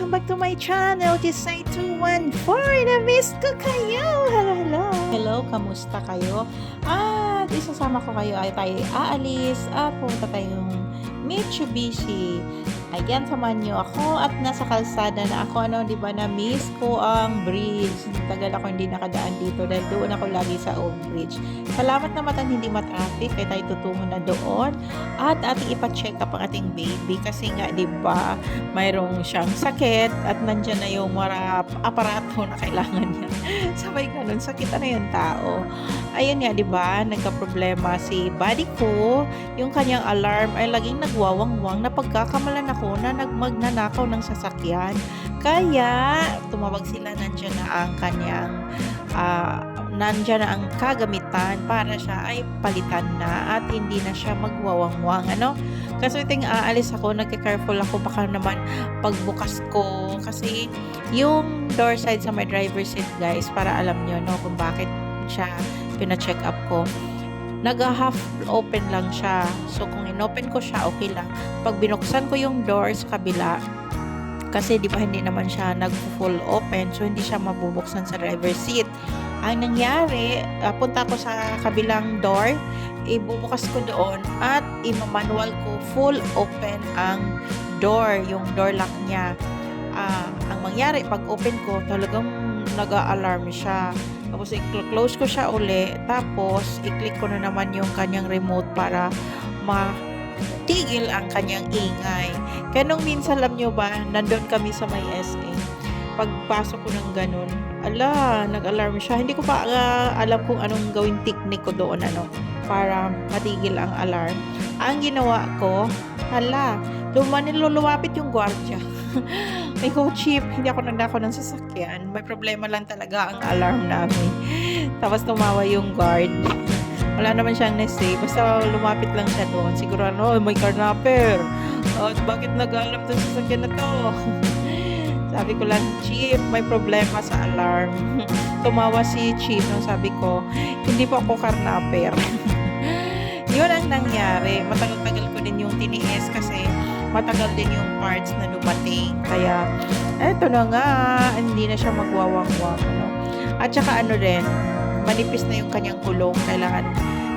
Welcome back to my channel, Desay214. Na-miss ko kayo! Hello, hello! Hello, kamusta kayo? At isasama ko kayo ay tayo aalis at pumunta tayong Mitsubishi. Ayan, samahan niyo ako at nasa kalsada na ako. Ano, di ba, na-miss ko ang bridge. Tagal ako hindi nakadaan dito dahil doon ako lagi sa old bridge. Salamat naman at hindi matraffic kaya tayo tutungo na doon. At ating ipa-check up ang ating baby kasi nga, di ba, mayroong siyang sakit at nandyan na yung mga aparato na kailangan niya. Sabay ganun, sakit na yung tao. Ayun nga, di ba, nagka-problema si body ko. Yung kanyang alarm ay laging nagwawangwang na pagkakamalan ako na nagmagnanakaw ng sasakyan. Kaya, tumawag sila, nandyan na ang kanyang ah, nandyan na ang kagamitan para siya ay palitan na at hindi na siya magwawangwang. Ano? Kasi ting aalis ako, nagka-careful ako baka naman pagbukas ko kasi yung door side sa my driver seat guys para alam nyo no kung bakit siya pina-check up ko. Nag-half open lang siya. So kung inopen ko siya okay lang. Pag binuksan ko yung door sa kabila kasi di ba hindi naman siya nag-full open so hindi siya mabubuksan sa driver seat. Ang nangyari uh, punta ko sa kabilang door ibubukas ko doon at imamanual ko full open ang door yung door lock niya. Ah, ang mangyari pag open ko talagang nag-alarm siya. Tapos i-close ko siya uli. Tapos i-click ko na naman yung kanyang remote para matigil ang kanyang ingay. Kaya nung minsan alam nyo ba nandun kami sa may SA pagpasok ko ng ganun ala nag-alarm siya. Hindi ko pa uh, alam kung anong gawing technique ko doon ano para matigil ang alarm. Ang ginawa ko hala lumanin lumapit yung gwardiya may co-chip, hindi ako nagdako ng sasakyan. May problema lang talaga ang alarm namin. Tapos tumawa yung guard. Wala naman siyang na-say. Basta lumapit lang siya doon. Siguro ano, may carnapper. At bakit nag-alarm to sasakyan na to? sabi ko lang, Chief, may problema sa alarm. Tumawa si Chief nung sabi ko, hindi po ako carnapper. Yun ang nangyari. Matagal-tagal ko din yung tiniis kasi matagal din yung parts na dumating. Kaya, eto na nga, hindi na siya magwawangwang. Ano? At saka ano rin, manipis na yung kanyang gulong. Kailangan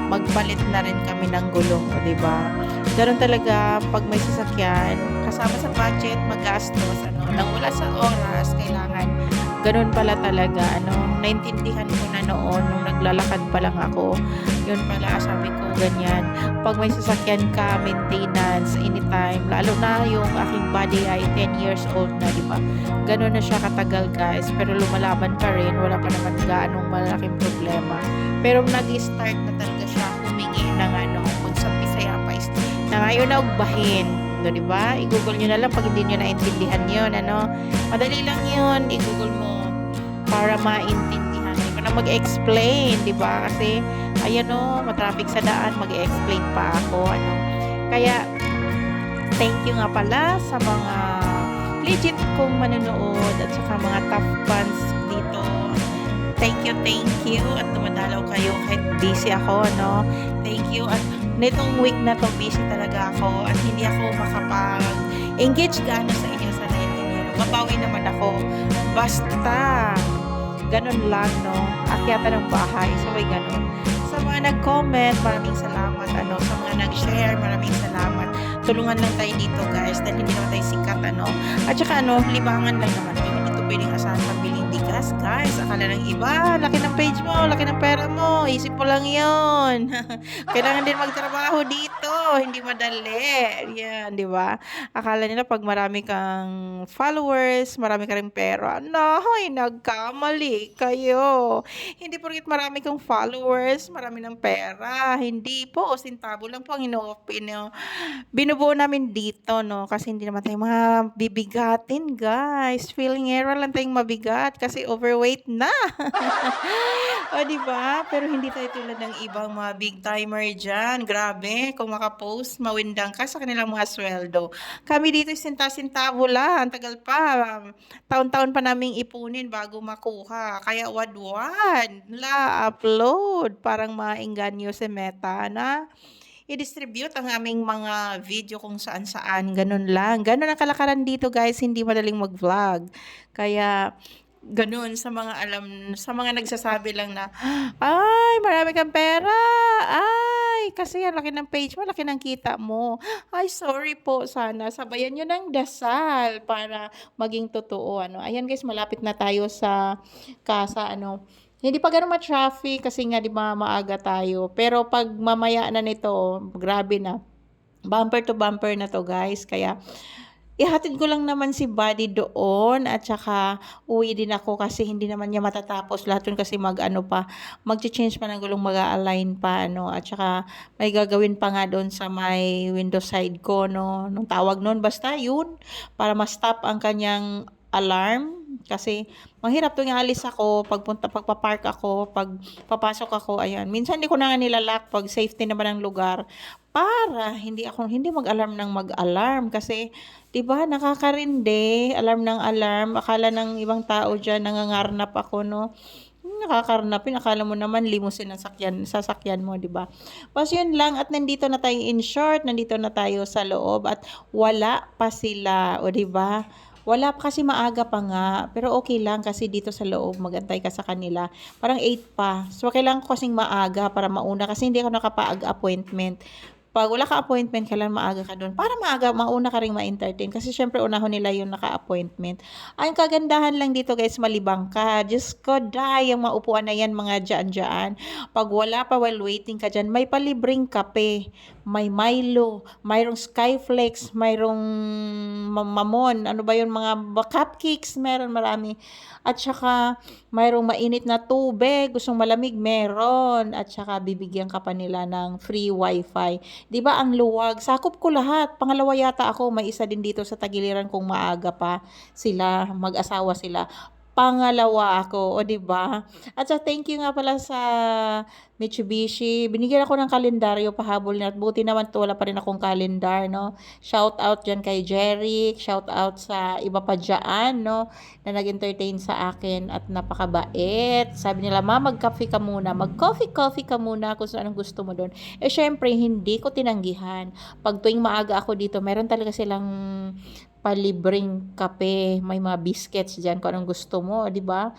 magpalit na rin kami ng gulong, o diba? Ganun talaga, pag may sasakyan, kasama sa budget, magastos, ano, nang wala sa oras, kailangan ganun pala talaga, ano, naintindihan ko na noon, nung naglalakad pa lang ako, yun pala, sabi ko, ganyan, pag may sasakyan ka, maintenance, anytime, lalo na yung aking body ay 10 years old na, di ba? Ganun na siya katagal, guys, pero lumalaban pa rin, wala pa naman gaanong malaking problema. Pero nag-start na talaga siya humingi ng ano, kung sa Bisaya pa, na ngayon na ugbahin, do, di ba? I-google nyo na lang pag hindi nyo naintindihan yun, ano? Madali lang yun, i-google mo para maintindihan. Hindi ko na mag-explain, di ba? Kasi, ayan o, matraffic sa daan, mag-explain pa ako, ano? Kaya, thank you nga pala sa mga legit kong manonood at saka mga tough fans dito. Thank you, thank you. At dumadalaw kayo kahit busy ako, no? Thank you. At nitong week na to busy talaga ako at hindi ako makapag-engage gaano sa inyo sa naiintindihan. Mabawi naman ako. Basta, ganun lang, no? Akyata ng bahay, sabay ganun. Sa mga nag-comment, maraming salamat. Ano, sa mga nag-share, maraming salamat. Tulungan lang tayo dito, guys, dahil hindi naman tayo sikat, ano. At saka, ano, libangan lang naman. Hindi ito pwedeng asahan pambiling bigas, guys. Akala ng iba, laki ng page mo, laki ng pera mo. Isip mo lang yon Kailangan din magtrabaho dito. Hindi madali. Yan, di ba? Akala nila pag marami kang followers, marami ka rin pera. Nahoy, nagkamali kayo. Hindi porkit marami kang followers, marami ng pera. Hindi po. Sintabo lang po ang ino-open. Binubuo namin dito, no? Kasi hindi naman tayo mga bibigatin, guys. Feeling error lang tayong mabigat kasi overweight na. o, di ba? Pero hindi tayo tulad ng ibang mga big timer dyan. Grabe, kung makapost, mawindang ka sa kanilang mga sweldo. Kami dito, sinta-sintabo lang. Tagal pa. Taon-taon pa naming ipunin bago makuha. Kaya wad-wad. La, upload. Parang maingganyo si Meta na i-distribute ang aming mga video kung saan-saan. Ganun lang. Ganun ang kalakaran dito guys, hindi madaling mag-vlog. Kaya ganun sa mga alam, sa mga nagsasabi lang na, ay, marami kang pera. Ay, kasi ang laki ng page mo, laki ng kita mo. Ay, sorry po. Sana sabayan nyo ng dasal para maging totoo. Ano. Ayan guys, malapit na tayo sa kasa. Ano. Hindi pa ganun ma-traffic kasi nga di ba maaga tayo. Pero pag mamaya na nito, grabe na. Bumper to bumper na to guys. Kaya ihatid ko lang naman si Buddy doon at saka uwi din ako kasi hindi naman niya matatapos lahat yun kasi mag ano pa magche-change pa ng gulong mag-align pa ano. At saka may gagawin pa nga doon sa may window side ko no nung tawag noon. Basta yun para ma-stop ang kanyang alarm. Kasi mahirap tuwing alis ako pagpunta pagpa-park ako pag papasok ako ayan. Minsan hindi ko na nga nilalak pag safety naman ang lugar para hindi ako hindi mag-alarm ng mag-alarm kasi 'di ba nakakarindi alarm ng alarm. Akala ng ibang tao diyan nangangarnap ako no? Nakakarnapin akala mo naman limousine ang sakyan sasakyan mo 'di ba? Pas yun lang. At nandito na tayo in short. Nandito na tayo sa loob. At wala pa sila o 'di ba? Wala pa kasi maaga pa nga, pero okay lang kasi dito sa loob magantay ka sa kanila. Parang 8 pa. So kailangan ko kasing maaga para mauna kasi hindi ako nakapag-appointment. Pag wala ka appointment, kailan maaga ka doon. Para maaga, mauna ka rin ma-entertain. Kasi syempre, unahon nila yung naka-appointment. Ang kagandahan lang dito guys, malibang ka. Diyos ko, die, yung maupuan na yan, mga dyan-dyan. Pag wala pa while waiting ka dyan, may palibreng kape. May Milo, mayroong Skyflex, mayroong mamon, ano ba yun, mga cupcakes, meron marami. At saka, mayroong mainit na tubig, gustong malamig, meron. At saka, bibigyan ka pa nila ng free wifi. ba ang luwag? Sakop ko lahat. Pangalawa yata ako, may isa din dito sa tagiliran kung maaga pa sila, mag-asawa sila. Pangalawa ako, o 'di ba? At sa thank you nga pala sa Mitsubishi. Binigyan ako ng kalendaryo pahabol na at buti naman to wala pa rin akong kalendar, no? Shout out diyan kay Jerry, shout out sa iba pa diyan, no, na nag-entertain sa akin at napakabait. Sabi nila, "Ma, mag-coffee ka muna. Mag-coffee coffee ka muna kung saan ang gusto mo doon." Eh syempre, hindi ko tinanggihan. Pag tuwing maaga ako dito, meron talaga silang palibreng kape, may mga biscuits diyan kung anong gusto mo, 'di ba?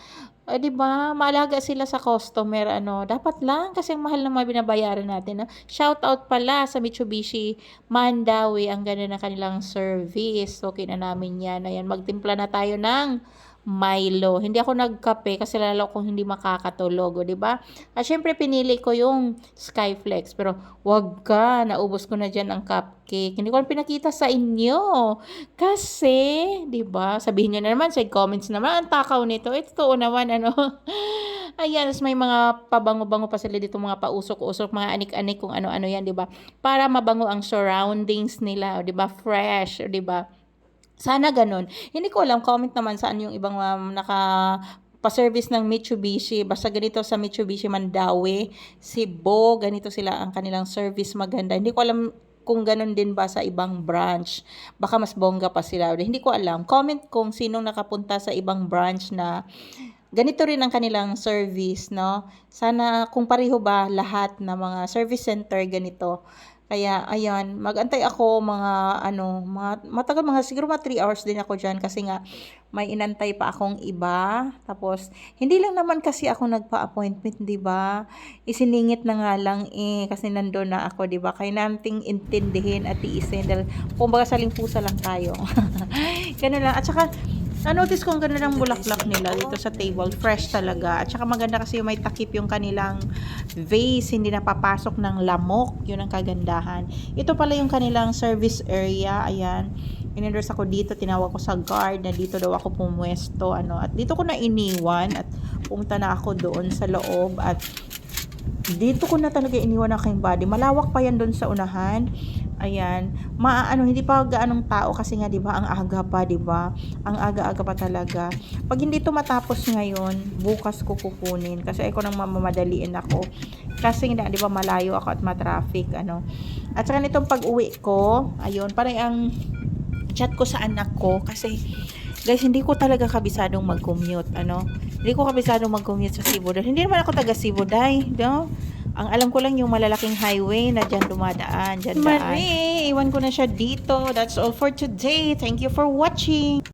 Eh, 'di ba, maalaga sila sa customer ano, dapat lang kasi ang mahal ng mga binabayaran natin, no? Shout out pala sa Mitsubishi Mandawi, ang ganda ng kanilang service. Okay na namin 'yan. Ayan, magtimpla na tayo ng Milo. Hindi ako nagkape kasi lalo kung hindi makakatulog, 'di ba? At syempre pinili ko yung Skyflex, pero wag ka, naubos ko na diyan ang cupcake. Hindi ko pinakita sa inyo. Kasi, 'di ba? Sabihin niyo na naman sa comments naman, ang takaw nito. Eh, totoo naman ano. Ayan, may mga pabango-bango pa sila dito, mga pausok-usok, mga anik-anik kung ano-ano 'yan, 'di ba? Para mabango ang surroundings nila, 'di ba? Fresh, 'di ba? Sana ganun. Hindi ko alam, comment naman saan yung ibang um, naka pa-service ng Mitsubishi. Basta ganito sa Mitsubishi Mandawi, Cebu, ganito sila ang kanilang service maganda. Hindi ko alam kung ganun din ba sa ibang branch. Baka mas bongga pa sila. Hindi ko alam. Comment kung sinong nakapunta sa ibang branch na ganito rin ang kanilang service, no? Sana kung pareho ba lahat na mga service center ganito. Kaya ayan, magantay ako mga ano, mga, matagal mga siguro mga 3 hours din ako diyan kasi nga may inantay pa akong iba. Tapos hindi lang naman kasi ako nagpa-appointment, 'di ba? Isiningit na nga lang eh kasi nandoon na ako, 'di ba? Kaya nating intindihin at tiisin dahil kumbaga saling pusa lang tayo. Ganun lang. At saka na-notice ko ang ganda ng bulaklak nila dito sa table. Fresh talaga. At saka maganda kasi may takip yung kanilang vase. Hindi napapasok ng lamok. Yun ang kagandahan. Ito pala yung kanilang service area. Ayan. Inendorse ako dito. Tinawag ko sa guard na dito daw ako pumwesto. Ano. At dito ko na iniwan. At pumunta na ako doon sa loob. At dito ko na talaga iniwan ang aking body. Malawak pa yan doon sa unahan. Ayan, maano hindi pa gaanong tao kasi nga 'di ba ang aga pa 'di ba? Ang aga-aga pa talaga. Pag hindi to matapos ngayon, bukas ko kukunin kasi ako nang mamamadaliin ako. Kasi nga 'di ba malayo ako at ma-traffic ano. At saka nitong pag-uwi ko, ayun, parang ang chat ko sa anak ko kasi guys, hindi ko talaga kabisadong mag-commute, ano. Hindi ko kabisadong mag-commute sa Cebu. Hindi naman ako taga Cebu, dai, no? Ang alam ko lang yung malalaking highway na dyan dumadaan. Dyan daan. Marie, iwan ko na siya dito. That's all for today. Thank you for watching.